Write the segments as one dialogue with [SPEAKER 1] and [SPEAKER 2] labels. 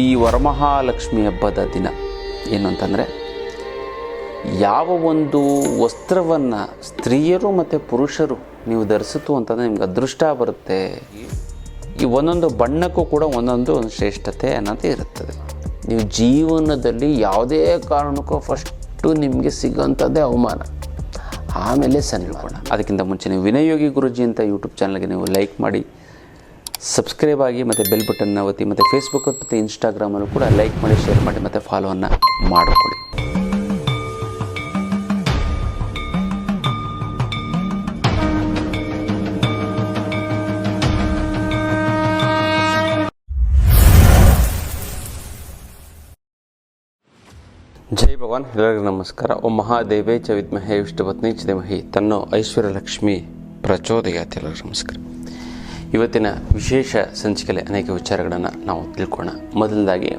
[SPEAKER 1] ಈ ವರಮಹಾಲಕ್ಷ್ಮಿ ಹಬ್ಬದ ದಿನ ಏನು ಅಂತಂದರೆ ಯಾವ ಒಂದು ವಸ್ತ್ರವನ್ನು ಸ್ತ್ರೀಯರು ಮತ್ತು ಪುರುಷರು ನೀವು ಧರಿಸಿತು ಅಂತಂದರೆ ನಿಮ್ಗೆ ಅದೃಷ್ಟ ಬರುತ್ತೆ. ಈ ಒಂದೊಂದು ಬಣ್ಣಕ್ಕೂ ಕೂಡ ಒಂದೊಂದು ಒಂದು ಶ್ರೇಷ್ಠತೆ ಅನ್ನೋದು ಇರುತ್ತದೆ. ನೀವು ಜೀವನದಲ್ಲಿ ಯಾವುದೇ ಕಾರಣಕ್ಕೂ ಫಸ್ಟು ನಿಮಗೆ ಸಿಗೋಂಥದ್ದೇ ಅವಮಾನ. ಆಮೇಲೆ ಸನ್ಮಾನ. ಅದಕ್ಕಿಂತ ಮುಂಚೆ ನೀವು ವಿನಯೋಗಿ ಗುರುಜಿ ಅಂತ ಯೂಟ್ಯೂಬ್ ಚಾನಲ್ಗೆ ನೀವು ಲೈಕ್ ಮಾಡಿ. ಸಬ್ಸ್ಕ್ರೈಬ್ ಆಗಿ ಮತ್ತು ಬೆಲ್ ಬಟನ್ನ ಒತ್ತಿ ಮತ್ತು ಫೇಸ್ಬುಕ್ ಮತ್ತು ಇನ್ಸ್ಟಾಗ್ರಾಮಲ್ಲೂ ಕೂಡ ಲೈಕ್ ಮಾಡಿ ಶೇರ್ ಮಾಡಿ ಮತ್ತು ಫಾಲೋವನ್ನು ಮಾಡಿಕೊಡಿ ಜೈ ಭಗವಾನ್, ಎಲ್ಲರಿಗೂ ನಮಸ್ಕಾರ. ಓಂ ಮಹಾದೇವೇ ಚ ವಿದ್ಮಹೇ ವಿಷ್ಣುಪತ್ನಿ ಚ ಧೀಮಹಿ ತನ್ನೋ ಐಶ್ವರ್ಯ ಲಕ್ಷ್ಮಿ ಪ್ರಚೋದಯಾತಿ ಎಲ್ಲರಿಗೂ ನಮಸ್ಕಾರ. ಇವತ್ತಿನ ವಿಶೇಷ ಸಂಚಿಕೆಯಲ್ಲಿ ಅನೇಕ ವಿಚಾರಗಳನ್ನು ನಾವು ತಿಳ್ಕೊಳ್ಳೋಣ. ಮೊದಲದಾಗಿ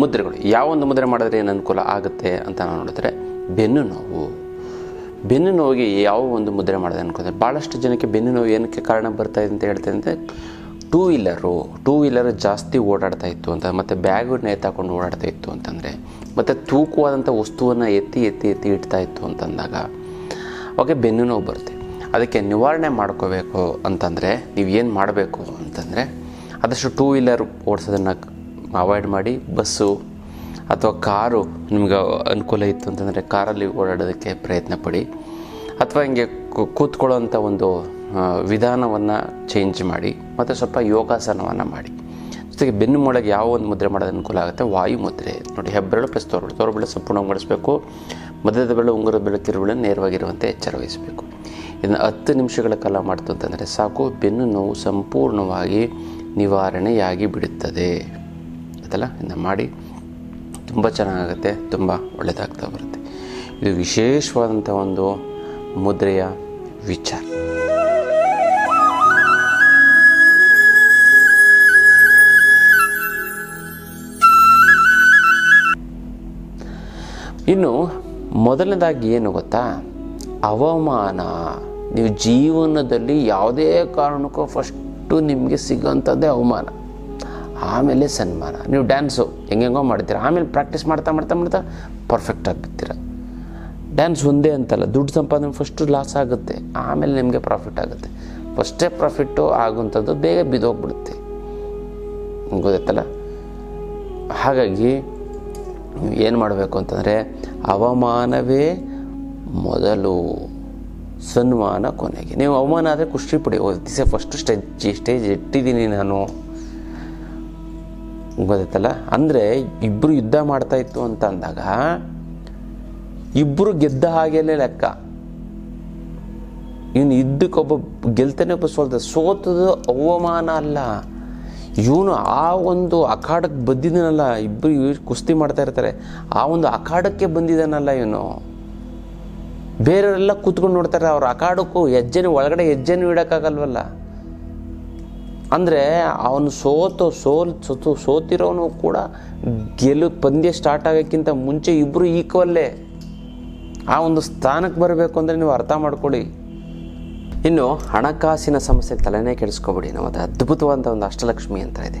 [SPEAKER 1] ಮುದ್ರೆಗಳು. ಯಾವ ಒಂದು ಮುದ್ರೆ ಮಾಡಿದ್ರೆ ಏನು ಅನುಕೂಲ ಆಗುತ್ತೆ ಅಂತ ನಾವು ನೋಡಿದ್ರೆ, ಬೆನ್ನು ನೋವು. ಬೆನ್ನು ನೋವಿಗೆ ಯಾವ ಒಂದು ಮುದ್ರೆ ಮಾಡಿದೆ ಅನ್ಕೋತಾರೆ ಭಾಳಷ್ಟು ಜನಕ್ಕೆ ಬೆನ್ನು ನೋವು ಏನಕ್ಕೆ ಕಾರಣ ಬರ್ತಾ ಇದೆ ಅಂತ ಹೇಳ್ತೇನೆ ಅಂದರೆ ಟೂ ವೀಲರು ಟೂ ವೀಲರ್ ಜಾಸ್ತಿ ಓಡಾಡ್ತಾ ಇತ್ತು ಅಂತ, ಮತ್ತು ಬ್ಯಾಗನ್ನ ಎತ್ತಾಕೊಂಡು ಓಡಾಡ್ತಾ ಇತ್ತು ಅಂತಂದರೆ, ಮತ್ತು ತೂಕವಾದಂಥ ವಸ್ತುವನ್ನು ಎತ್ತಿ ಎತ್ತಿ ಎತ್ತಿ ಇಡ್ತಾ ಇತ್ತು ಅಂತಂದಾಗ ಅವಾಗ ಬೆನ್ನು ನೋವು ಬರುತ್ತೆ. ಅದಕ್ಕೆ ನಿವಾರಣೆ ಮಾಡ್ಕೋಬೇಕು ಅಂತಂದರೆ ನೀವು ಏನು ಮಾಡಬೇಕು ಅಂತಂದರೆ ಆದಷ್ಟು ಟೂ ವೀಲರ್ ಓಡಿಸೋದನ್ನು ಅವಾಯ್ಡ್ ಮಾಡಿ, ಬಸ್ಸು ಅಥವಾ ಕಾರು ನಿಮ್ಗೆ ಅನುಕೂಲ ಇತ್ತು ಅಂತಂದರೆ ಕಾರಲ್ಲಿ ಓಡಾಡೋದಕ್ಕೆ ಪ್ರಯತ್ನ ಪಡಿ. ಅಥವಾ ಹಿಂಗೆ ಕೂತ್ಕೊಳ್ಳೋಂಥ ಒಂದು ವಿಧಾನವನ್ನು ಚೇಂಜ್ ಮಾಡಿ, ಮತ್ತು ಸ್ವಲ್ಪ ಯೋಗಾಸನವನ್ನು ಮಾಡಿ. ಜೊತೆಗೆ ಬೆನ್ನು ಮೊಳಗೆ ಯಾವ ಒಂದು ಮುದ್ರೆ ಮಾಡೋದು ಅನುಕೂಲ ಆಗುತ್ತೆ? ವಾಯು ಮುದ್ರೆ. ನೋಡಿ, ಹೆಬ್ಬೆರಳು ಪ್ಲಸ್ ತೋರ್ಬೆರಳು ತೋರ್ಬೆರಳು ಸಂಪೂರ್ಣವಾಗಿ ಮಾಡಿಸ್ಬೇಕು ಮಧ್ಯದ ಬೆಳೆ ಉಂಗುರದ ಬೆಳೆ ತಿರುಗಳನ್ನು ನೇರವಾಗಿರುವಂತೆ ಎಚ್ಚರ ವಹಿಸಬೇಕು ಇದನ್ನು ಹತ್ತು ನಿಮಿಷಗಳ ಕಾಲ ಮಾಡ್ತಂತಂದರೆ ಸಾಕು, ಬೆನ್ನು ನೋವು ಸಂಪೂರ್ಣವಾಗಿ ನಿವಾರಣೆಯಾಗಿ ಬಿಡುತ್ತದೆ. ಅದಲ್ಲ? ಇದನ್ನು ಮಾಡಿ ತುಂಬ ಚೆನ್ನಾಗುತ್ತೆ ತುಂಬ ಒಳ್ಳೆಯದಾಗ್ತಾ ಬರುತ್ತೆ. ಇದು ವಿಶೇಷವಾದಂಥ ಒಂದು ಮುದ್ರೆಯ ವಿಚಾರ. ಇನ್ನು ಮೊದಲನೇದಾಗಿ ಏನು ಗೊತ್ತಾ? ಅವಮಾನ. ನೀವು ಜೀವನದಲ್ಲಿ ಯಾವುದೇ ಕಾರಣಕ್ಕೂ ಫಸ್ಟು ನಿಮಗೆ ಸಿಗೋಂಥದ್ದೇ ಅವಮಾನ. ಆಮೇಲೆ ಸನ್ಮಾನ. ನೀವು ಡ್ಯಾನ್ಸು ಹೆಂಗೆಂಗೋ ಮಾಡ್ತೀರ. ಆಮೇಲೆ ಪ್ರಾಕ್ಟೀಸ್ ಮಾಡ್ತಾ ಮಾಡ್ತಾ ಮಾಡ್ತಾ ಪರ್ಫೆಕ್ಟ್ ಆಗಿಬಿಡ್ತೀರ ಡ್ಯಾನ್ಸ್ ಒಂದೇ ಅಂತಲ್ಲ, ದುಡ್ಡು ಸಂಪಾದನೆ ಫಸ್ಟು ಲಾಸ್ ಆಗುತ್ತೆ. ಆಮೇಲೆ ನಿಮಗೆ ಪ್ರಾಫಿಟ್ ಆಗುತ್ತೆ. ಫಸ್ಟೇ ಪ್ರಾಫಿಟ್ಟು ಆಗುವಂಥದ್ದು ಬೇಗ ಬಿದ್ದೋಗ್ಬಿಡುತ್ತೆ. ಗೊತ್ತಲ್ಲ ಹಾಗಾಗಿ ಏನು ಮಾಡಬೇಕು ಅಂತಂದರೆ ಅವಮಾನವೇ ಮೊದಲು. ಸನ್ಮಾನ ಕೊನೆಗೆ. ನೀವು ಅವಮಾನ ಆದರೆ ಖುಷಿ ಪಡಿ. ದಿಸ ಫಸ್ಟು ಸ್ಟೇಜ್ ಸ್ಟೇಜ್ ಇಟ್ಟಿದ್ದೀನಿ ನಾನು. ಗೊತ್ತಲ್ಲ ಅಂದರೆ ಇಬ್ಬರು ಯುದ್ಧ ಮಾಡ್ತಾ ಇತ್ತು ಅಂತ ಅಂದಾಗ ಇಬ್ಬರು ಗೆದ್ದ ಹಾಗೆಲ್ಲೇ ಲೆಕ್ಕ. ಇವನು ಇದ್ದಕ್ಕೊಬ್ಬ ಗೆಲ್ತಾನೆ, ಒಬ್ಬ ಸೋಲ್ತ ಸೋತದು ಅವಮಾನ ಅಲ್ಲ. ಇವನು ಆ ಒಂದು ಅಖಾಡಕ್ಕೆ ಬಂದಿದ್ದಾನಲ್ಲ. ಇಬ್ಬರು ಕುಸ್ತಿ ಮಾಡ್ತಾ ಇರ್ತಾರೆ. ಆ ಒಂದು ಅಖಾಡಕ್ಕೆ ಬಂದಿದ್ದಾನಲ್ಲ ಇವನು. ಬೇರೆಯವರೆಲ್ಲ ಕೂತ್ಕೊಂಡು ನೋಡ್ತಾರೆ, ಅವ್ರ ಅಕಾಡಕ್ಕೂ ಹೆಜ್ಜೆನೂ ಒಳಗಡೆ ಹೆಜ್ಜೆನೂ ಇಡೋಕ್ಕಾಗಲ್ವಲ್ಲ. ಅಂದರೆ ಅವನು ಸೋತು, ಸೋಲ್, ಸೋತು, ಸೋತಿರೋನು ಕೂಡ ಗೆಲು ಪಂದ್ಯ ಸ್ಟಾರ್ಟ್ ಆಗೋಕ್ಕಿಂತ ಮುಂಚೆ ಇಬ್ಬರು ಈಕ್ವಲ್ಲೇ ಆ ಒಂದು ಸ್ಥಾನಕ್ಕೆ ಬರಬೇಕು ಅಂದರೆ ನೀವು ಅರ್ಥ ಮಾಡ್ಕೊಳ್ಳಿ. ಇನ್ನು ಹಣಕಾಸಿನ ಸಮಸ್ಯೆ ತಲೆನೇ ಕೆಡಿಸ್ಕೊಬೇಡಿ. ನಮ್ಮದು ಅದ್ಭುತವಾದ ಒಂದು ಅಷ್ಟಲಕ್ಷ್ಮಿ ಅಂತ ಇದೆ.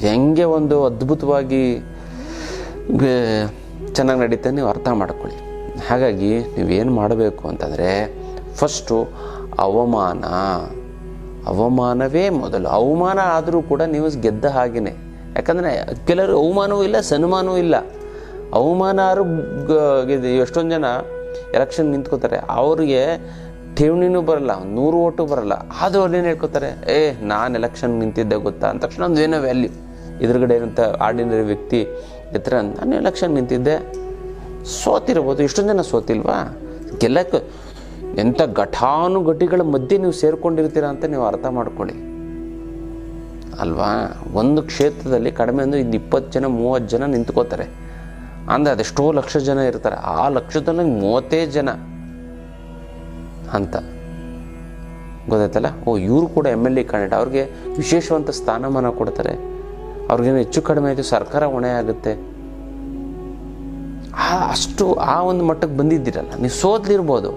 [SPEAKER 1] ಹೆಂಗೆ ಒಂದು ಅದ್ಭುತವಾಗಿ ಚೆನ್ನಾಗಿ ನಡೀತೆ ನೀವು ಅರ್ಥ ಮಾಡ್ಕೊಳ್ಳಿ. ಹಾಗಾಗಿ ನೀವೇನು ಮಾಡಬೇಕು ಅಂತಂದರೆ, ಫಸ್ಟು ಅವಮಾನ. ಅವಮಾನವೇ ಮೊದಲು. ಅವಮಾನ ಆದರೂ ಕೂಡ ನೀವು ಗೆದ್ದ ಹಾಗೆಯೇ ಯಾಕಂದರೆ ಕೆಲವರು ಅವಮಾನವೂ ಇಲ್ಲ, ಸನ್ಮಾನವೂ ಇಲ್ಲ. ಅವಮಾನ ಆದರೂ ಎಷ್ಟೊಂದು ಜನ ಎಲೆಕ್ಷನ್ ನಿಂತ್ಕೋತಾರೆ. ಅವ್ರಿಗೆ ಠೇವಣಿನೂ ಬರಲ್ಲ, ನೂರು ಓಟು ಬರಲ್ಲ. ಆದರೂ ಏನು ಹೇಳ್ಕೊತಾರೆ, ಏ, ನಾನು ಎಲೆಕ್ಷನ್ ನಿಂತಿದ್ದೆ ಗೊತ್ತಾ? ಅಂದ ತಕ್ಷಣ ಒಂದು ಏನೋ ವ್ಯಾಲ್ಯೂ. ಎದುರುಗಡೆ ಇರುವಂಥ ಆರ್ಡಿನರಿ ವ್ಯಕ್ತಿ ಹತ್ರ ನಾನು ಎಲೆಕ್ಷನ್ ನಿಂತಿದ್ದೆ. ಸೋತಿರ್ಬೋದು ಇಷ್ಟೊಂದು ಜನ ಸೋತಿಲ್ವಾ? ಗೆಲ್ಲಕ್ಕೆ ಎಂಥ ಘಟಾನುಘಟಿಗಳ ಮಧ್ಯೆ ನೀವು ಸೇರ್ಕೊಂಡಿರ್ತೀರ ಅಂತ ನೀವು ಅರ್ಥ ಮಾಡ್ಕೊಳ್ಳಿ. ಅಲ್ವಾ? ಒಂದು ಕ್ಷೇತ್ರದಲ್ಲಿ ಕಡಿಮೆ ಅಂದರೆ ಇನ್ನು ಇಪ್ಪತ್ತು ಜನ, ಮೂವತ್ತು ಜನ ನಿಂತ್ಕೋತಾರೆ. ಅಂದರೆ ಅದೆಷ್ಟೋ ಲಕ್ಷ ಜನ ಇರ್ತಾರೆ. ಆ ಲಕ್ಷದಲ್ಲಿ ಮೂವತ್ತೇ ಜನ ಅಂತ. ಗೊತ್ತಾಯ್ತಲ್ಲ? ಓ, ಇವರು ಕೂಡ ಎಂ ಎಲ್ ಎ ಕ್ಯಾಂಡಿಡೇಟ್ ಅವ್ರಿಗೆ ವಿಶೇಷವಂತ ಸ್ಥಾನಮಾನ ಕೊಡ್ತಾರೆ. ಅವ್ರಿಗೇನು ಹೆಚ್ಚು ಕಡಿಮೆ ಆಯಿತು, ಸರ್ಕಾರ ಹೊಣೆ ಆಗುತ್ತೆ. ಆ ಅಷ್ಟು, ಆ ಒಂದು ಮಟ್ಟಕ್ಕೆ ಬಂದಿದ್ದೀರಲ್ಲ, ನೀವು ಸೋತ್ಲಿರ್ಬೋದು.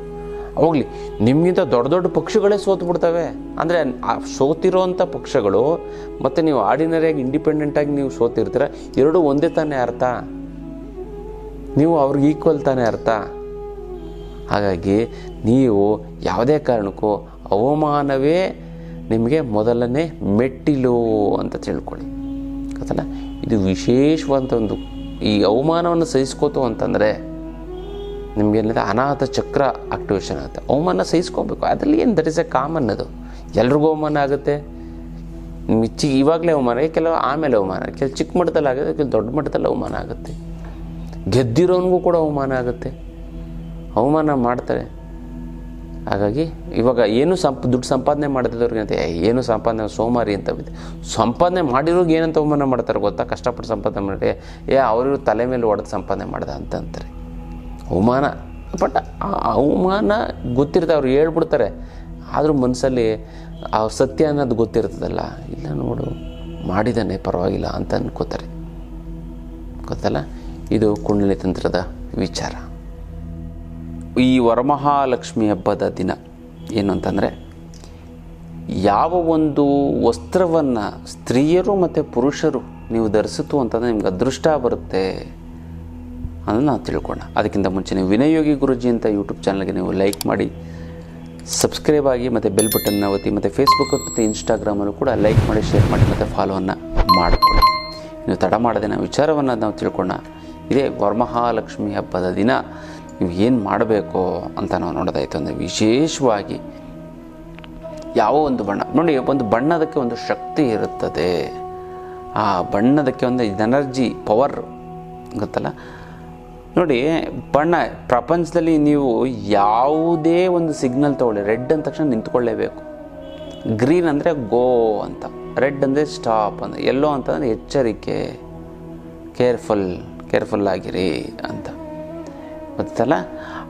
[SPEAKER 1] ಹೋಗ್ಲಿ, ನಿಮಗಿಂತ ದೊಡ್ಡ ದೊಡ್ಡ ಪಕ್ಷಗಳೇ ಸೋತು ಬಿಡ್ತವೆ ಅಂದರೆ, ಆ ಸೋತಿರೋಂಥ ಪಕ್ಷಗಳು, ಮತ್ತು ನೀವು ಆರ್ಡಿನರಿಯಾಗಿ, ಇಂಡಿಪೆಂಡೆಂಟಾಗಿ ನೀವು ಸೋತಿರ್ತೀರ, ಎರಡೂ ಒಂದೇ ತಾನೇ ಅರ್ಥ. ನೀವು ಅವ್ರಿಗೆ ಈಕ್ವಲ್ ತಾನೇ ಅರ್ಥ. ಹಾಗಾಗಿ, ನೀವು ಯಾವುದೇ ಕಾರಣಕ್ಕೂ ಅವಮಾನವೇ ನಿಮಗೆ ಮೊದಲನೇ ಮೆಟ್ಟಿಲು ಅಂತ ತಿಳ್ಕೊಳ್ಳಿ. ಇದು ವಿಶೇಷವಾದಂಥ ಒಂದು ಈ ಅವಮಾನವನ್ನು ಸಹಿಸ್ಕೋತು ಅಂತಂದರೆ ನಿಮಗೇನಿದೆ ಅನಾಥ ಚಕ್ರ ಆಕ್ಟಿವೇಶನ್ ಆಗುತ್ತೆ. ಅವಮಾನ ಸಹಿಸ್ಕೋಬೇಕು. ಅದರಲ್ಲಿ ಏನು? ದಟ್ ಇಸ್ ಎ ಕಾಮನ್ ಅದು. ಎಲ್ರಿಗೂ ಅವಮಾನ ಆಗುತ್ತೆ. ಮಿಚ್ಚಿಗೆ ಇವಾಗಲೇ ಅವಮಾನ. ಕೆಲವು ಆಮೇಲೆ ಅವಮಾನ. ಕೆಲವು ಚಿಕ್ಕ ಮಟ್ಟದಲ್ಲಿ ಆಗುತ್ತೆ ಕೆಲವು ದೊಡ್ಡ ಮಟ್ಟದಲ್ಲಿ ಅವಮಾನ ಆಗುತ್ತೆ. ಗೆದ್ದಿರೋನಿಗೂ ಕೂಡ ಅವಮಾನ ಆಗುತ್ತೆ. ಅವಮಾನ ಮಾಡ್ತಾರೆ. ಹಾಗಾಗಿ ಇವಾಗ ಏನು ಸಂಪ, ದುಡ್ಡು ಸಂಪಾದನೆ ಮಾಡ್ತಿದ್ದವ್ರಿಗೆ ಏನು ಸಂಪಾದನೆ, ಸೋಮಾರಿ ಅಂತ ಬಿದ್ದು. ಸಂಪಾದನೆ ಮಾಡಿರೋರ್ಗೆ ಏನಂತ ಅವಮಾನ ಮಾಡ್ತಾರೆ ಗೊತ್ತಾ? ಕಷ್ಟಪಟ್ಟು ಸಂಪಾದನೆ ಮಾಡಿ ಏ ಅವರು ತಲೆ ಮೇಲೆ ಹೊಡೆದು ಸಂಪಾದನೆ ಮಾಡ್ದ ಅಂತ ಅಂತಾರೆ ಅವಮಾನ. ಬಟ್ ಆ ಅವಮಾನ ಗೊತ್ತಿರುತ್ತೆ ಅವ್ರು ಹೇಳ್ಬಿಡ್ತಾರೆ. ಆದರೂ ಮನಸ್ಸಲ್ಲಿ ಆ ಸತ್ಯ ಅನ್ನೋದು ಗೊತ್ತಿರ್ತದಲ್ಲ. ಇಲ್ಲ ನೋಡು, ಮಾಡಿದ್ದಾನೆ ಪರವಾಗಿಲ್ಲ ಅಂತ ಅನ್ಕೋತಾರೆ. ಗೊತ್ತಲ್ಲ? ಇದು ಕುಂಡಲಿ ತಂತ್ರದ ವಿಚಾರ. ಈ ವರಮಹಾಲಕ್ಷ್ಮಿ ಹಬ್ಬದ ದಿನ ಏನು ಅಂತಂದರೆ ಯಾವ ಒಂದು ವಸ್ತ್ರವನ್ನು ಸ್ತ್ರೀಯರು ಮತ್ತು ಪುರುಷರು ನೀವು ಧರಿಸಿತು ಅಂತಂದರೆ ನಿಮ್ಗೆ ಅದೃಷ್ಟ ಬರುತ್ತೆ ಅನ್ನೋದು ನಾವು ತಿಳ್ಕೊಳ್ಳೋಣ. ಅದಕ್ಕಿಂತ ಮುಂಚೆ ನೀವು ವಿನಯೋಗಿ ಗುರುಜಿ ಅಂತ ಯೂಟ್ಯೂಬ್ ಚಾನಲ್ಗೆ ನೀವು ಲೈಕ್ ಮಾಡಿ ಸಬ್ಸ್ಕ್ರೈಬ್ ಆಗಿ ಮತ್ತು ಬೆಲ್ ಬಟನ್ನ ಒತ್ತಿ ಮತ್ತು ಫೇಸ್ಬುಕ್ ಮತ್ತು ಇನ್ಸ್ಟಾಗ್ರಾಮಲ್ಲೂ ಕೂಡ ಲೈಕ್ ಮಾಡಿ ಶೇರ್ ಮಾಡಿ ಮತ್ತು ಫಾಲೋವನ್ನು ಮಾಡಿಕೊಳ್ಳಿ. ನೀವು ತಡ ಮಾಡದೆ ನಾವು ವಿಚಾರವನ್ನು ನಾವು ತಿಳ್ಕೊಳ್ಳೋಣ. ಇದೇ ವರಮಹಾಲಕ್ಷ್ಮಿ ಹಬ್ಬದ ದಿನ. ನೀವು ಏನು ಮಾಡಬೇಕು ಅಂತ ನಾವು ನೋಡೋದಾಯಿತು ಅಂದರೆ ವಿಶೇಷವಾಗಿ ಯಾವ ಒಂದು ಬಣ್ಣ, ನೋಡಿ ಒಂದು ಬಣ್ಣದಕ್ಕೆ ಒಂದು ಶಕ್ತಿ ಇರುತ್ತದೆ. ಆ ಬಣ್ಣದಕ್ಕೆ ಒಂದು ಎನರ್ಜಿ ಪವರ್ ಗೊತ್ತಲ್ಲ? ನೋಡಿ, ಬಣ್ಣ, ಪ್ರಪಂಚದಲ್ಲಿ ನೀವು ಯಾವುದೇ ಒಂದು ಸಿಗ್ನಲ್ ತಗೊಳ್ಳಿ, ರೆಡ್ ಅಂದ ತಕ್ಷಣ ನಿಂತ್ಕೊಳ್ಳೇಬೇಕು. ಗ್ರೀನ್ ಅಂದರೆ ಗೋ ಅಂತ, ರೆಡ್ ಅಂದರೆ ಸ್ಟಾಪ್ ಅಂತ ಎಲ್ಲೋ ಅಂತಂದರೆ ಎಚ್ಚರಿಕೆ ಕೇರ್ಫುಲ್ ಕೇರ್ಫುಲ್ ಆಗಿರಿ ಅಂತ. ಗೊತ್ತಲ್ಲ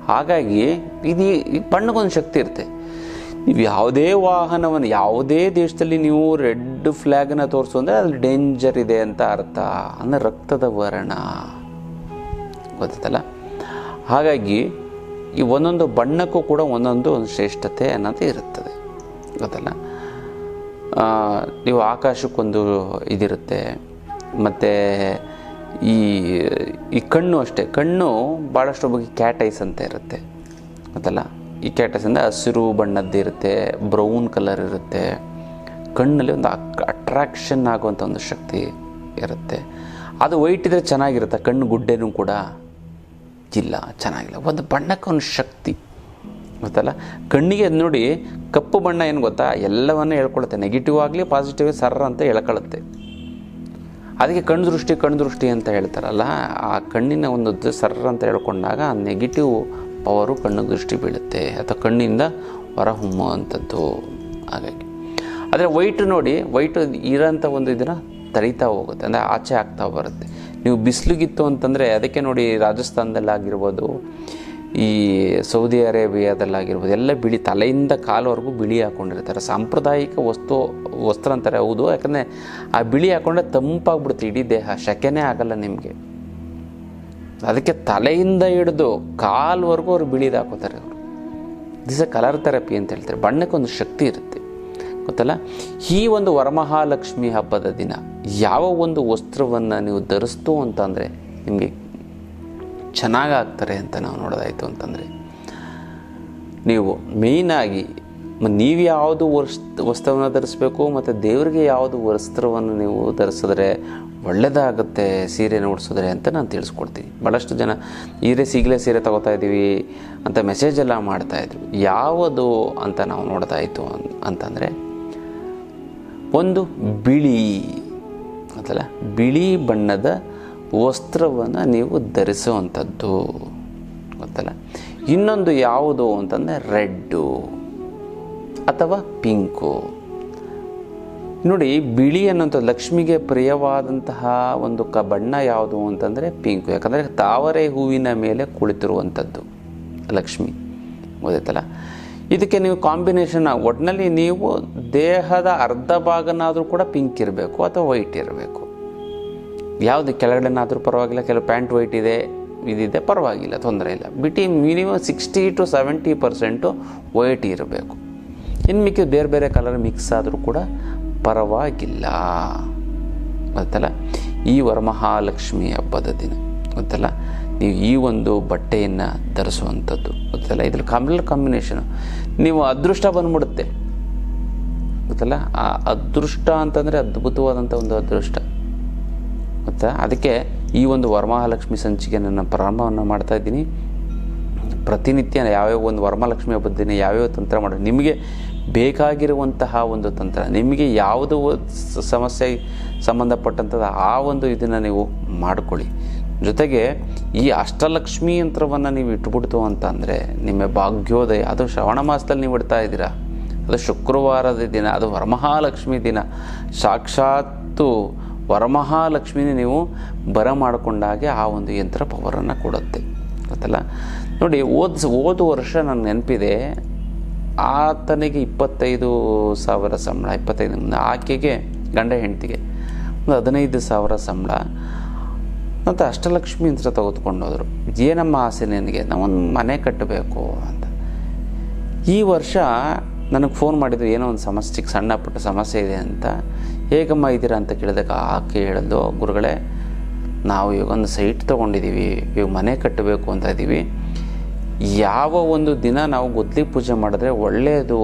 [SPEAKER 1] ಹಾಗಾಗಿ ಇದು ಈ ಬಣ್ಣಕ್ಕೊಂದು ಶಕ್ತಿ ಇರುತ್ತೆ. ನೀವು ಯಾವುದೇ ವಾಹನವನ್ನು ಯಾವುದೇ ದೇಶದಲ್ಲಿ ನೀವು ರೆಡ್ ಫ್ಲ್ಯಾಗನ್ನು ತೋರಿಸು ಅಂದರೆ ಅಲ್ಲಿ ಡೇಂಜರ್ ಇದೆ ಅಂತ ಅರ್ಥ. ಅಂದರೆ ರಕ್ತದ ವರ್ಣ. ಗೊತ್ತಲ್ಲ ಹಾಗಾಗಿ ಈ ಒಂದೊಂದು ಬಣ್ಣಕ್ಕೂ ಕೂಡ ಒಂದೊಂದು ಒಂದು ಶ್ರೇಷ್ಠತೆ ಅನ್ನೋದು ಇರುತ್ತದೆ. ಗೊತ್ತಲ್ಲ? ನೀವು ಆಕಾಶಕ್ಕೊಂದು ಇದಿರುತ್ತೆ. ಮತ್ತು ಈ ಈ ಕಣ್ಣು ಅಷ್ಟೇ. ಕಣ್ಣು ಭಾಳಷ್ಟು ಬಗ್ಗೆ ಕ್ಯಾಟ್ ಐಸ್ ಅಂತ ಇರುತ್ತೆ. ಗೊತ್ತಲ್ಲ? ಈ ಕ್ಯಾಟ್ ಐಸ್ ಅಂದರೆ ಹಸಿರು ಬಣ್ಣದ್ದು ಇರುತ್ತೆ, ಬ್ರೌನ್ ಕಲರ್ ಇರುತ್ತೆ. ಕಣ್ಣಲ್ಲಿ ಒಂದು ಅಟ್ರಾಕ್ಷನ್ ಆಗುವಂಥ ಒಂದು ಶಕ್ತಿ ಇರುತ್ತೆ. ಅದು ವೈಟ್ ಇದ್ದರೆ ಚೆನ್ನಾಗಿರುತ್ತೆ, ಕಣ್ಣು ಗುಡ್ಡೆನೂ ಕೂಡ. ಇಲ್ಲ, ಚೆನ್ನಾಗಿಲ್ಲ. ಒಂದು ಬಣ್ಣಕ್ಕೆ ಒಂದು ಶಕ್ತಿ. ಗೊತ್ತಲ್ಲ? ಕಣ್ಣಿಗೆ ನೋಡಿ, ಕಪ್ಪು ಬಣ್ಣ ಏನು ಗೊತ್ತಾ? ಎಲ್ಲವನ್ನೂ ಹೇಳ್ಕೊಳುತ್ತೆ. ನೆಗೆಟಿವ್ ಆಗಲಿ ಪಾಸಿಟಿವ್ ಸರ್ರ ಅಂತ ಹೇಳ್ಕೊಳ್ಳುತ್ತೆ ಅದಕ್ಕೆ ಕಣ್ಣು ದೃಷ್ಟಿ ಕಣ್ಣು ದೃಷ್ಟಿ ಅಂತ ಹೇಳ್ತಾರಲ್ಲ, ಆ ಕಣ್ಣಿನ ಒಂದು ಸರ್ ಅಂತ ಹೇಳ್ಕೊಂಡಾಗ ಆ ನೆಗೆಟಿವ್ ಪವರು ಕಣ್ಣು ದೃಷ್ಟಿ ಬೀಳುತ್ತೆ, ಅಥವಾ ಕಣ್ಣಿಂದ ಹೊರ ಹೊಮ್ಮುವಂಥದ್ದು ಹಾಗಾಗಿ. ಆದರೆ ವೈಟ್ ನೋಡಿ ವೈಟ್ ಇರೋಂಥ ಒಂದು ಇದನ್ನು ತರಿತಾ ಹೋಗುತ್ತೆ, ಅಂದರೆ ಆಚೆ ಆಗ್ತಾ ಬರುತ್ತೆ. ನೀವು ಬಿಸಿಲಿಗಿತ್ತು ಅಂತಂದರೆ ಅದಕ್ಕೆ ನೋಡಿ ರಾಜಸ್ಥಾನದಲ್ಲಾಗಿರ್ಬೋದು ಈ ಸೌದಿ ಅರೇಬಿಯಾದಲ್ಲಾಗಿರ್ಬೋದು, ಎಲ್ಲ ಬಿಳಿ ತಲೆಯಿಂದ ಕಾಲವರೆಗೂ ಬಿಳಿ ಹಾಕೊಂಡಿರ್ತಾರೆ. ಸಾಂಪ್ರದಾಯಿಕ ವಸ್ತು, ವಸ್ತ್ರ ಅಂತಾರೆ, ಹೌದು. ಯಾಕಂದರೆ ಆ ಬಿಳಿ ಹಾಕ್ಕೊಂಡ್ರೆ ತಂಪಾಗ್ಬಿಡುತ್ತೆ, ಇಡೀ ದೇಹ. ಶಕೆನೇ ಆಗಲ್ಲ ನಿಮಗೆ. ಅದಕ್ಕೆ ತಲೆಯಿಂದ ಹಿಡಿದು ಕಾಲ್ವರೆಗೂ ಅವ್ರು ಬಿಳಿದು ಹಾಕೋತಾರೆ ಅವರು. ದಿಸ್ ಕಲರ್ ಥೆರಪಿ ಅಂತ ಹೇಳ್ತಾರೆ. ಬಣ್ಣಕ್ಕೊಂದು ಶಕ್ತಿ ಇರುತ್ತೆ. ಗೊತ್ತಲ್ಲ? ಈ ಒಂದು ವರಮಹಾಲಕ್ಷ್ಮಿ ಹಬ್ಬದ ದಿನ ಯಾವ ಒಂದು ವಸ್ತ್ರವನ್ನು ನೀವು ಧರಿಸ್ತು ಅಂತಂದರೆ ನಿಮಗೆ ಚೆನ್ನಾಗಾಗ್ತಾರೆ ಅಂತ ನಾವು ನೋಡೋದಾಯಿತು ಅಂತಂದರೆ, ನೀವು ಮೇಯ್ನಾಗಿ ನೀವು ಯಾವುದು ವಸ್ ವಸ್ತ್ರವನ್ನು ಧರಿಸಬೇಕು ಮತ್ತು ದೇವರಿಗೆ ಯಾವುದು ವಸ್ತ್ರವನ್ನು ನೀವು ಧರಿಸಿದ್ರೆ ಒಳ್ಳೆಯದಾಗುತ್ತೆ ಸೀರೆನ ಉಡಿಸಿದ್ರೆ ಅಂತ ನಾನು ತಿಳಿಸ್ಕೊಡ್ತೀನಿ. ಭಾಳಷ್ಟು ಜನ ಈರೆ ಸಿಗ್ಲೇ ಸೀರೆ ತಗೋತಾ ಇದ್ದೀವಿ ಅಂತ ಮೆಸೇಜ್ ಎಲ್ಲ ಮಾಡ್ತಾಯಿದ್ರು ಯಾವುದು ಅಂತ ನಾವು ನೋಡ್ತಾಯಿತ್ತು ಅಂತಂದರೆ, ಒಂದು ಬಿಳಿ ಅಂತಲ್ಲ ಬಿಳಿ ಬಣ್ಣದ ವಸ್ತ್ರವನ್ನು ನೀವು ಧರಿಸುವಂಥದ್ದು. ಗೊತ್ತಲ್ಲ? ಇನ್ನೊಂದು ಯಾವುದು ಅಂತಂದರೆ ರೆಡ್ಡು ಅಥವಾ ಪಿಂಕು. ನೋಡಿ, ಬಿಳಿ ಅನ್ನೋಂಥ ಲಕ್ಷ್ಮಿಗೆ ಪ್ರಿಯವಾದಂತಹ ಒಂದು ಕ, ಬಣ್ಣ ಯಾವುದು ಅಂತಂದರೆ ಪಿಂಕು. ಯಾಕಂದರೆ ತಾವರೆ ಹೂವಿನ ಮೇಲೆ ಕುಳಿತಿರುವಂಥದ್ದು ಲಕ್ಷ್ಮಿ. ಗೊತ್ತಾಯ್ತಲ್ಲ? ಇದಕ್ಕೆ ನೀವು ಕಾಂಬಿನೇಷನ್ ಒಟ್ಟಿನಲ್ಲಿ ನೀವು ದೇಹದ ಅರ್ಧ ಭಾಗನಾದರೂ ಕೂಡ ಪಿಂಕ್ ಇರಬೇಕು ಅಥವಾ ವೈಟ್ ಇರಬೇಕು. ಯಾವುದು ಕೆಳಗಡೆನಾದರೂ ಪರವಾಗಿಲ್ಲ, ಕೆಲವು ಪ್ಯಾಂಟ್ ವೈಟ್ ಇದೆ, ಇದಿದೆ, ಪರವಾಗಿಲ್ಲ, ತೊಂದರೆ ಇಲ್ಲ. BT minimum sixty to seventy percent white ಇರಬೇಕು. ಇನ್ನು ಮಿಕ್ಕಿ ಬೇರೆ ಬೇರೆ ಕಲರ್ ಮಿಕ್ಸ್ ಆದರೂ ಕೂಡ ಪರವಾಗಿಲ್ಲ. ಗೊತ್ತಲ್ಲ? ಈ ವರಮಹಾಲಕ್ಷ್ಮಿ ಹಬ್ಬದ ದಿನ, ಗೊತ್ತಲ್ಲ? ನೀವು ಈ ಒಂದು ಬಟ್ಟೆಯನ್ನು ಧರಿಸುವಂಥದ್ದು, ಗೊತ್ತಲ್ಲ? ಇದ್ರ ಕಮಲ್ ಕಾಂಬಿನೇಷನು ನೀವು ಅದೃಷ್ಟ ಬಂದ್ಬಿಡುತ್ತೆ. ಗೊತ್ತಲ್ಲ? ಆ ಅದೃಷ್ಟ ಅಂತಂದರೆ ಅದ್ಭುತವಾದಂಥ ಒಂದು ಅದೃಷ್ಟ. ಗೊತ್ತಾ ಅದಕ್ಕೆ ಈ ಒಂದು ವರಮಹಾಲಕ್ಷ್ಮಿ ಸಂಚಿಕೆ ನನ್ನ ಪ್ರಾರಂಭವನ್ನು ಮಾಡ್ತಾ ಇದ್ದೀನಿ. ಪ್ರತಿನಿತ್ಯ ಯಾವ್ಯಾವ ಒಂದು ವರಮಹಾಲಕ್ಷ್ಮಿ ಹಬ್ಬದ ದಿನ ಯಾವ್ಯಾವ ತಂತ್ರ ಮಾಡಿ ನಿಮಗೆ ಬೇಕಾಗಿರುವಂತಹ ಒಂದು ತಂತ್ರ, ನಿಮಗೆ ಯಾವುದು ಸಮಸ್ಯೆ ಸಂಬಂಧಪಟ್ಟಂಥದ್ದು ಆ ಒಂದು ಇದನ್ನು ನೀವು ಮಾಡಿಕೊಳ್ಳಿ. ಜೊತೆಗೆ ಈ ಅಷ್ಟಲಕ್ಷ್ಮಿ ಯಂತ್ರವನ್ನು ನೀವು ಇಟ್ಬಿಡ್ತು ಅಂತ ಅಂದರೆ ನಿಮ್ಮ ಭಾಗ್ಯೋದಯ, ಅದು ಶ್ರವಣ ಮಾಸದಲ್ಲಿ ನೀವು ಇಡ್ತಾ ಇದ್ದೀರಾ? ಅದು ಶುಕ್ರವಾರದ ದಿನ, ಅದು ವರಮಹಾಲಕ್ಷ್ಮಿ ದಿನ. ಸಾಕ್ಷಾತ್ತು ವರಮಹಾಲಕ್ಷ್ಮಿನ ನೀವು ಬರ ಮಾಡಿಕೊಂಡಾಗೆ ಆ ಒಂದು ಯಂತ್ರ ಪವರನ್ನು ಕೊಡುತ್ತೆ. ಗೊತ್ತಲ್ಲ? ನೋಡಿ, ಓದ್ ಹೋದ ವರ್ಷ ನನ್ನ ನೆನಪಿದೆ. ಆತನಿಗೆ ಇಪ್ಪತ್ತೈದು ಸಾವಿರ ಸಂಬಳ, ಇಪ್ಪತ್ತೈದು ಆಕೆಗೆ ಗಂಡ ಹೆಂಡತಿಗೆ ಒಂದು ಹದಿನೈದು ಸಾವಿರ ಸಂಬಳ. ಮತ್ತು ಅಷ್ಟಲಕ್ಷ್ಮಿ ಯಂತ್ರ ತೆಗೆದುಕೊಂಡು ಹೋದರು ಏನಮ್ಮ ಆಸೆ ನಿನಗೆ? ನಾವೊಂದು ಮನೆ ಕಟ್ಟಬೇಕು ಅಂತ. ಈ ವರ್ಷ ನನಗೆ ಫೋನ್ ಮಾಡಿದ್ರು ಏನೋ ಒಂದು ಸಮಸ್ಯೆಗೆ ಸಣ್ಣ ಪುಟ್ಟ ಸಮಸ್ಯೆ ಇದೆ ಅಂತ. ಹೇಗಮ್ಮ ಇದ್ದೀರಾ ಅಂತ ಕೇಳಿದಾಗ ಆಕೆ ಹೇಳಿದ್ಲು ಗುರುಗಳೇ, ನಾವು ಇವಾಗ ಒಂದು ಸೈಟ್ ತೊಗೊಂಡಿದ್ದೀವಿ ಇವಾಗ ಮನೆ ಕಟ್ಟಬೇಕು ಅಂತ ಇದ್ದೀವಿ. ಯಾವ ಒಂದು ದಿನ ನಾವು ಗುದ್ಲಿ ಪೂಜೆ ಮಾಡಿದ್ರೆ ಒಳ್ಳೆಯದು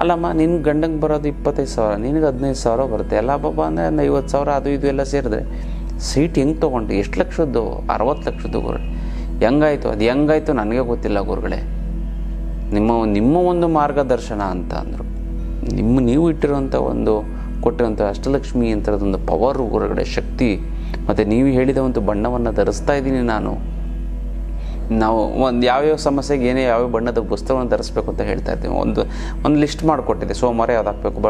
[SPEAKER 1] ಅಲ್ಲಮ್ಮ ನಿನ್ನ ಗಂಡಂಗೆ ಬರೋದು ಇಪ್ಪತ್ತೈದು ಸಾವಿರ, ನಿನಗೆ ಹದಿನೈದು ಸಾವಿರ ಬರುತ್ತೆ. ಎಲ್ಲ ಬಾಬಾ, ಅಂದರೆ ಐವತ್ತು ಸಾವಿರ, ಅದು ಇದು ಎಲ್ಲ ಸೇರಿದ್ರೆ ಸೀಟ್ ಹೆಂಗೆ ತೊಗೊಂಡು ಎಷ್ಟು ಲಕ್ಷದ್ದು? ಅರವತ್ತು ಲಕ್ಷದ್ದು ಗುರು ಹೆಂಗಾಯ್ತು? ಅದು ಹೆಂಗಾಯ್ತು ನನಗೆ ಗೊತ್ತಿಲ್ಲ ಗುರುಗಳೇ. ನಿಮ್ಮ ನಿಮ್ಮ ಒಂದು ಮಾರ್ಗದರ್ಶನ ಅಂತ ಅಂದರು. ನಿಮ್ಮ, ನೀವು ಇಟ್ಟಿರುವಂಥ ಒಂದು ಕೊಟ್ಟಿರುವಂಥ ಅಷ್ಟಲಕ್ಷ್ಮಿ ಯಂತ್ರದೊಂದು ಪವರ್ ಹೊರಗಡೆ ಶಕ್ತಿ. ಮತ್ತು ನೀವು ಹೇಳಿದ ಒಂದು ಬಣ್ಣವನ್ನು ಧರಿಸ್ತಾ ಇದ್ದೀನಿ ನಾನು. ನಾವು ಒಂದು ಯಾವ್ಯಾವ ಸಮಸ್ಯೆಗೆ ಏನೇ ಯಾವ ಬಣ್ಣದ ಪುಸ್ತಕವನ್ನು ಧರಿಸ್ಬೇಕು ಅಂತ ಹೇಳ್ತಾ ಇರ್ತೀವಿ. ಒಂದು ಒಂದು ಲಿಸ್ಟ್ ಮಾಡಿಕೊಟ್ಟಿದ್ದೆ. ಸೋಮವಾರ ಯಾವ್ದು ಹಾಕಬೇಕು?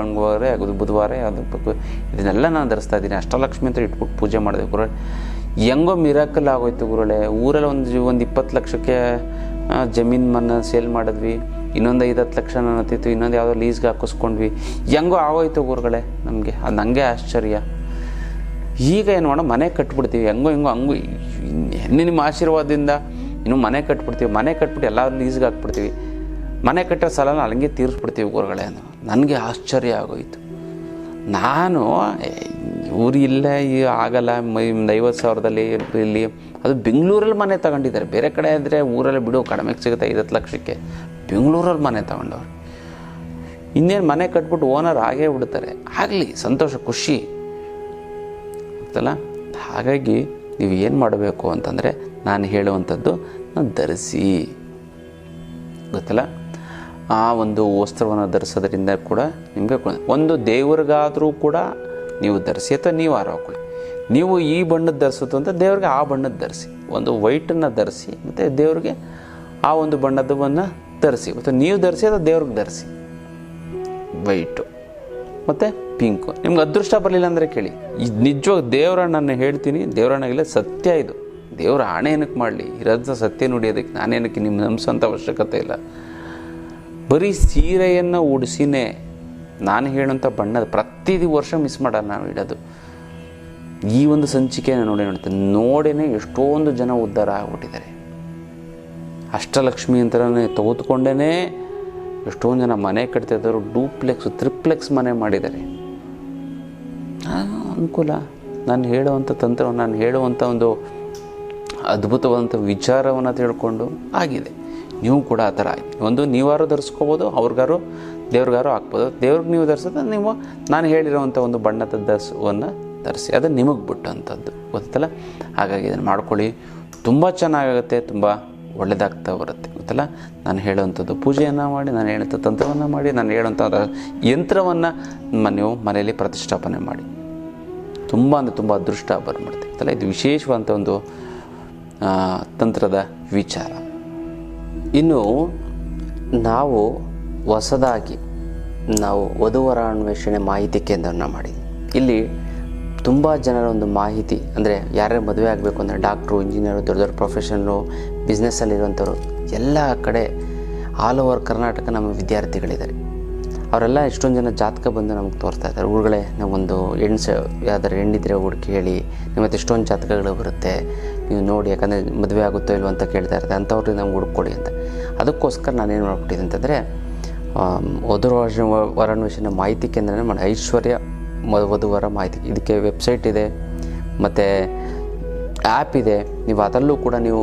[SPEAKER 1] ಯಾವುದು? ಬುಧವಾರ ಯಾವ್ದು ಹಾಕಬೇಕು? ಇದನ್ನೆಲ್ಲ ನಾನು ಧರಿಸ್ತಾ ಇದ್ದೀನಿ. ಅಷ್ಟಲಕ್ಷ್ಮಿ ಅಂತ ಇಟ್ಬಿಟ್ಟು ಪೂಜೆ ಮಾಡಿದೆ ಗುರುಳೆ ಹೆಂಗೋ ಮಿರಾಕಲ್ ಆಗೋಯ್ತು ಗುರುಳೆ ಊರಲ್ಲಿ ಒಂದು ಒಂದು ಇಪ್ಪತ್ತು ಲಕ್ಷಕ್ಕೆ ಜಮೀನ್ ಮನ್ನ ಸೇಲ್ ಮಾಡಿದ್ವಿ. ಇನ್ನೊಂದು ಐದು ಹತ್ತು ಲಕ್ಷ ನನ್ನ ಹತ್ತಿತ್ತು, ಇನ್ನೊಂದು ಯಾವುದೋ ಲೀಸ್ಗೆ ಹಾಕಿಸ್ಕೊಂಡ್ವಿ. ಹೆಂಗೋ ಆಗೋಯ್ತು ಗುರುಗಳೇ ನಮಗೆ. ಅದು ನನಗೆ ಆಶ್ಚರ್ಯ. ಈಗ ಏನು ಮಾಡೋಣ, ಮನೆ ಕಟ್ಬಿಡ್ತೀವಿ. ಹೆಂಗೋ ಹೆಂಗೋ ಹಂಗೂ ಹೆಣ್ಣು ನಿಮ್ಮ ಆಶೀರ್ವಾದದಿಂದ ಇನ್ನು ಮನೆ ಕಟ್ಬಿಡ್ತೀವಿ. ಮನೆ ಕಟ್ಬಿಟ್ಟು ಎಲ್ಲ ಲೀಸ್ಗೆ ಹಾಕ್ಬಿಡ್ತೀವಿ. ಮನೆ ಕಟ್ಟೋ ಸಾಲನ ಅಲ್ಲಿಗೆ ತೀರಿಸ್ಬಿಡ್ತೀವಿ ಗುರುಗಳೇ ಅಂತ. ನನಗೆ ಆಶ್ಚರ್ಯ ಆಗೋಯ್ತು. ನಾನು ಇವ್ರು ಇಲ್ಲೇ ಆಗಲ್ಲ. ಒಂದು ಐವತ್ತು ಸಾವಿರದಲ್ಲಿ ಇಲ್ಲಿ. ಅದು ಬೆಂಗಳೂರಲ್ಲಿ ಮನೆ ತಗೊಂಡಿದ್ದಾರೆ. ಬೇರೆ ಕಡೆ ಆದರೆ ಊರಲ್ಲಿ ಬಿಡು, ಕಡಿಮೆಗೆ ಸಿಗುತ್ತೆ ಐವತ್ತು ಲಕ್ಷಕ್ಕೆ. ಬೆಂಗಳೂರಲ್ಲಿ ಮನೆ ತಗೊಂಡವ್ರು. ಇನ್ನೇನು ಮನೆ ಕಟ್ಬಿಟ್ಟು ಓನರ್ ಆಗೇ ಬಿಡ್ತಾರೆ ಆಗಲಿ, ಸಂತೋಷ, ಖುಷಿ. ಗೊತ್ತಲ್ಲ? ಹಾಗಾಗಿ ನೀವು ಏನು ಮಾಡಬೇಕು ಅಂತಂದರೆ ನಾನು ಹೇಳುವಂಥದ್ದು ಧರಿಸಿ. ಗೊತ್ತಲ್ಲ? ಆ ಒಂದು ವಸ್ತ್ರವನ್ನು ಧರಿಸೋದ್ರಿಂದ ಕೂಡ ನಿಮಗೆ ಒಂದು ದೇವ್ರಿಗಾದರೂ ಕೂಡ ನೀವು ಧರಿಸಿ ಅಥವಾ ನೀವು ಆರೋಗ್ಯ ನೀವು ಈ ಬಣ್ಣದ ಧರಿಸೋದು ಅಂತ ದೇವ್ರಿಗೆ ಆ ಬಣ್ಣದ ಧರಿಸಿ. ಒಂದು ವೈಟನ್ನು ಧರಿಸಿ, ಮತ್ತು ದೇವ್ರಿಗೆ ಆ ಒಂದು ಬಣ್ಣದವನ್ನು ಧರಿಸಿ, ಮತ್ತು ನೀವು ಧರಿಸಿ ಅಥವಾ ದೇವ್ರಿಗೆ ಧರಿಸಿ? ವೈಟು ಮತ್ತು ಪಿಂಕು ನಿಮ್ಗೆ ಅದೃಷ್ಟ ಬರಲಿಲ್ಲ ಅಂದರೆ ಕೇಳಿ. ಇದು ದೇವರಣ್ಣನ ಹೇಳ್ತೀನಿ ದೇವರಣ್ಣಗಿಲ್ಲ ಸತ್ಯ ಇದು. ದೇವರ ಆಣೆ ಏನಕ್ಕೆ ಮಾಡಲಿ? ಇರೋದು ಸತ್ಯ ನುಡಿಯೋದಕ್ಕೆ ನಾನೇನಕ್ಕೆ ನಿಮ್ಮ ನಂಬಿಸೋಂಥ ಅವಶ್ಯಕತೆ ಇಲ್ಲ. ಬರೀ ಸೀರೆಯನ್ನು ಉಡಿಸಿನೇ ನಾನು ಹೇಳೋಂಥ ಬಣ್ಣದ ಪ್ರತಿ ವರ್ಷ ಮಿಸ್ ಮಾಡೋಣ ನಾವು ಇಡೋದು. ಈ ಒಂದು ಸಂಚಿಕೆಯನ್ನು ನೋಡಿ ನೋಡ್ತೇನೆ. ನೋಡಿನೇ ಎಷ್ಟೊಂದು ಜನ ಉದ್ಧಾರ ಆಗ್ಬಿಟ್ಟಿದ್ದಾರೆ. ಅಷ್ಟಲಕ್ಷ್ಮಿ ಅಂತಲೇ ತೆಗೆದುಕೊಂಡೇ ಎಷ್ಟೊಂದು ಜನ ಮನೆ ಕಟ್ತಿದ್ದವರು ಡೂಪ್ಲೆಕ್ಸ್, ತ್ರಿಪ್ಲೆಕ್ಸ್ ಮನೆ ಮಾಡಿದ್ದಾರೆ. ಅನುಕೂಲ. ನಾನು ಹೇಳುವಂಥ ತಂತ್ರ ನಾನು ಹೇಳುವಂಥ ಒಂದು ಅದ್ಭುತವಾದಂಥ ವಿಚಾರವನ್ನು ತಿಳ್ಕೊಂಡು ಆಗಿದೆ. ನೀವು ಕೂಡ ಆ ಥರ ಒಂದು ನೀವಾರು ಧರಿಸ್ಕೋಬೋದು, ಅವ್ರಿಗಾರು, ದೇವ್ರಿಗಾರು ಹಾಕ್ಬೋದು. ದೇವ್ರಿಗೆ ನೀವು ಧರಿಸಿದ ನೀವು, ನಾನು ಹೇಳಿರೋವಂಥ ಒಂದು ಬಣ್ಣದ ದಸವನ್ನು ಧರಿಸಿ, ಅದು ನಿಮಗೆ ಬಿಟ್ಟಂಥದ್ದು ಗೊತ್ತಲ್ಲ? ಹಾಗಾಗಿ ಇದನ್ನು ಮಾಡ್ಕೊಳ್ಳಿ. ತುಂಬ ಚೆನ್ನಾಗಾಗುತ್ತೆ, ತುಂಬ ಒಳ್ಳೆಯದಾಗ್ತಾ ಬರುತ್ತೆ. ಗೊತ್ತಲ್ಲ? ನಾನು ಹೇಳುವಂಥದ್ದು ಪೂಜೆಯನ್ನು ಮಾಡಿ, ನಾನು ಹೇಳುವಂಥ ತಂತ್ರವನ್ನು ಮಾಡಿ, ನಾನು ಹೇಳುವಂಥ ಯಂತ್ರವನ್ನು ನೀವು ಮನೆಯಲ್ಲಿ ಪ್ರತಿಷ್ಠಾಪನೆ ಮಾಡಿ. ತುಂಬ ಅಂದರೆ ತುಂಬ ಅದೃಷ್ಟ ಬರ್ಬಿಡುತ್ತೆ ಗೊತ್ತಲ್ಲ? ಇದು ವಿಶೇಷವಾದಂಥ ಒಂದು ತಂತ್ರದ ವಿಚಾರ.
[SPEAKER 2] ಇನ್ನು ನಾವು ಹೊಸದಾಗಿ ನಾವು ವಧುವರ ಅನ್ವೇಷಣೆ ಮಾಹಿತಿ ಕೇಂದ್ರವನ್ನು ಮಾಡಿ ಇಲ್ಲಿ ತುಂಬ ಜನರ ಒಂದು ಮಾಹಿತಿ, ಅಂದರೆ ಯಾರ್ಯಾರು ಮದುವೆ ಆಗಬೇಕು ಅಂದರೆ ಡಾಕ್ಟ್ರು ಇಂಜಿನಿಯರು ದೊಡ್ಡ ದೊಡ್ಡ ಪ್ರೊಫೆಷನ್ನು ಬಿಸ್ನೆಸ್ಸಲ್ಲಿರುವಂಥವ್ರು ಎಲ್ಲ ಕಡೆ ಆಲ್ ಓವರ್ ಕರ್ನಾಟಕ ನಮ್ಮ ವಿದ್ಯಾರ್ಥಿಗಳಿದ್ದಾರೆ. ಅವರೆಲ್ಲ ಎಷ್ಟೊಂದು ಜನ ಜಾತಕ ಬಂದು ನಮಗೆ ತೋರ್ತಾ ಇದ್ದಾರೆ. ಊರುಗಳೇ ನಾವೊಂದು ಹೆಣ್ಸ ಯಾವ್ದಾರು ಹೆಣ್ಣಿದ್ರೆ ಹುಡುಕಿ ಹೇಳಿ ನಿಮ್ಮ ಹತ್ರ ಎಷ್ಟೊಂದು ಜಾತಕಗಳು ಬರುತ್ತೆ, ನೀವು ನೋಡಿ, ಯಾಕಂದರೆ ಮದುವೆ ಆಗುತ್ತೋ ಇಲ್ವೋ ಅಂತ ಕೇಳ್ತಾ ಇರ್ತಾರೆ. ಅಂಥವ್ರಿಗೆ ನಮ್ಗೆ ಹುಡುಕೊಡಿ ಅಂತ. ಅದಕ್ಕೋಸ್ಕರ ನಾನೇನು ಮಾಡ್ಬಿಟ್ಟಿದ್ದೆ ಅಂತಂದರೆ ವಧು ವಿಷಯ ಮಾಹಿತಿ ಕೇಂದ್ರನೇ ಮಾಡಿ, ಐಶ್ವರ್ಯ ವಧುವರ ಮಾಹಿತಿ. ಇದಕ್ಕೆ ವೆಬ್ಸೈಟ್ ಇದೆ, ಮತ್ತು ಆ್ಯಪ್ ಇದೆ. ನೀವು ಅದರಲ್ಲೂ ಕೂಡ ನೀವು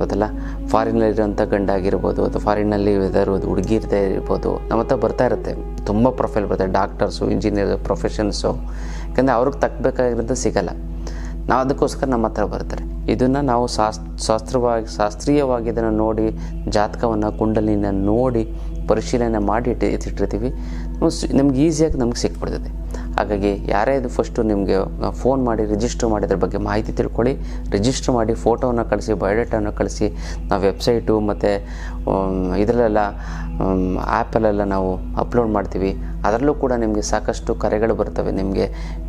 [SPEAKER 2] ಗೊತ್ತಲ್ಲ? ಫಾರಿನಲ್ಲಿರೋಂಥ ಗಂಡ ಆಗಿರ್ಬೋದು ಅಥವಾ ಫಾರಿನಲ್ಲಿ ಇರೋದು ಹುಡುಗಿ ಇರ್ತಾ ಇರ್ಬೋದು, ನಮ್ಮ ಹತ್ರ ಬರ್ತಾ ಇರುತ್ತೆ. ತುಂಬ ಪ್ರೊಫೈಲ್ ಬರುತ್ತೆ ಡಾಕ್ಟರ್ಸು ಇಂಜಿನಿಯರ್ ಪ್ರೊಫೆಷನ್ಸು ಯಾಕಂದರೆ ಅವ್ರಿಗೆ ತಕ್ಕಬೇಕಾಗಿರೋದು ಸಿಗಲ್ಲ. ನಾವು ಅದಕ್ಕೋಸ್ಕರ ನಮ್ಮ ಹತ್ರ ಬರ್ತಾರೆ. ಇದನ್ನು ನಾವು ಶಾಸ್, ಶಾಸ್ತ್ರವಾಗಿ, ಶಾಸ್ತ್ರೀಯವಾಗಿ ಇದನ್ನು ನೋಡಿ, ಜಾತಕವನ್ನು ಕುಂಡಲಿನ ನೋಡಿ, ಪರಿಶೀಲನೆ ಮಾಡಿ ಇಟ್ಟು ಇಟ್ಟಿರ್ತೀವಿ ನಮ್ಗೆ ಈಸಿಯಾಗಿ ನಮ್ಗೆ ಸಿಕ್ಬಿಡ್ತದೆ. ಹಾಗಾಗಿ ಯಾರೇ ಇದು ಫಸ್ಟು ನಿಮಗೆ ಫೋನ್ ಮಾಡಿ ರಿಜಿಸ್ಟರ್ ಮಾಡಿದ್ರ ಬಗ್ಗೆ ಮಾಹಿತಿ ತಿಳ್ಕೊಳ್ಳಿ. ರಿಜಿಸ್ಟರ್ ಮಾಡಿ ಫೋಟೋವನ್ನು ಕಳಿಸಿ ಬಯೋಡೇಟಾವನ್ನು ಕಳಿಸಿ, ನಾವು ವೆಬ್ಸೈಟು ಮತ್ತು ಇದರಲ್ಲೆಲ್ಲ ಆ್ಯಪಲ್ಲೆಲ್ಲ ನಾವು ಅಪ್ಲೋಡ್ ಮಾಡ್ತೀವಿ. ಅದರಲ್ಲೂ ಕೂಡ ನಿಮಗೆ ಸಾಕಷ್ಟು ಕರೆಗಳು ಬರ್ತವೆ. ನಿಮಗೆ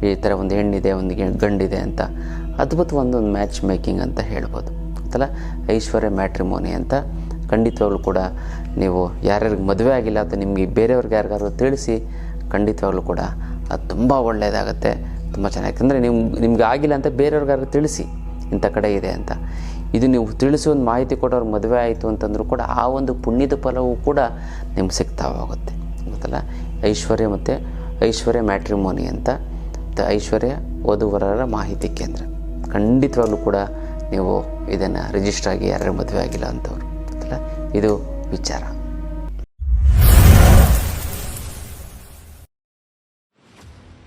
[SPEAKER 2] ಈ ಥರ ಒಂದು ಹೆಣ್ಣಿದೆ, ಒಂದು ಗಂಡಿದೆ ಅಂತ. ಅದ್ಭುತ ಒಂದು ಮ್ಯಾಚ್ ಮೇಕಿಂಗ್ ಅಂತ ಹೇಳ್ಬೋದು. ಗೊತ್ತಲ್ಲ ಐಶ್ವರ್ಯ ಮ್ಯಾಟ್ರಿಮೋನಿ ಅಂತ. ಖಂಡಿತವಾಗ್ಲೂ ಕೂಡ ನೀವು ಯಾರ್ಯಾರಿಗೆ ಮದುವೆ ಆಗಿಲ್ಲ ಅಥವಾ ನಿಮಗೆ ಬೇರೆಯವ್ರಿಗೆ ಯಾರಿಗಾದ್ರೂ ತಿಳಿಸಿ, ಖಂಡಿತವಾಗ್ಲೂ ಕೂಡ ಅದು ತುಂಬ ಒಳ್ಳೆಯದಾಗುತ್ತೆ ತುಂಬ ಚೆನ್ನಾಗಿ. ಅಂದರೆ ನಿಮ್ಗೆ ನಿಮ್ಗೆ ಆಗಿಲ್ಲ ಅಂತ ಬೇರೆಯವ್ರಿಗಾದ್ರೂ ತಿಳಿಸಿ. ಇಂಥ ಕಡೆ ಇದೆ ಅಂತ. ಇದು ನೀವು ತಿಳಿಸಿ ಒಂದು ಮಾಹಿತಿ ಕೊಡೋರು ಮದುವೆ ಆಯಿತು ಅಂತಂದ್ರೂ ಕೂಡ ಆ ಒಂದು ಪುಣ್ಯದ ಫಲವೂ ಕೂಡ ನಿಮ್ಗೆ ಸಿಗ್ತಾ ಹೋಗುತ್ತೆ. ಗೊತ್ತಲ್ಲ? ಐಶ್ವರ್ಯ ಮತ್ತು ಐಶ್ವರ್ಯ ಮ್ಯಾಟ್ರಿಮೋನಿ ಅಂತ. ಮತ್ತು ಐಶ್ವರ್ಯ ವಧುವರರ ಮಾಹಿತಿ ಕೇಂದ್ರ. ಖಂಡಿತವಾಗ್ಲೂ ಕೂಡ ನೀವು ಇದನ್ನು ರಿಜಿಸ್ಟರ್ ಆಗಿ ಯಾರ್ಯಾರು ಮದುವೆ ಆಗಿಲ್ಲ ಅಂಥವ್ರು ಗೊತ್ತಲ್ಲ? ಇದು ವಿಚಾರ.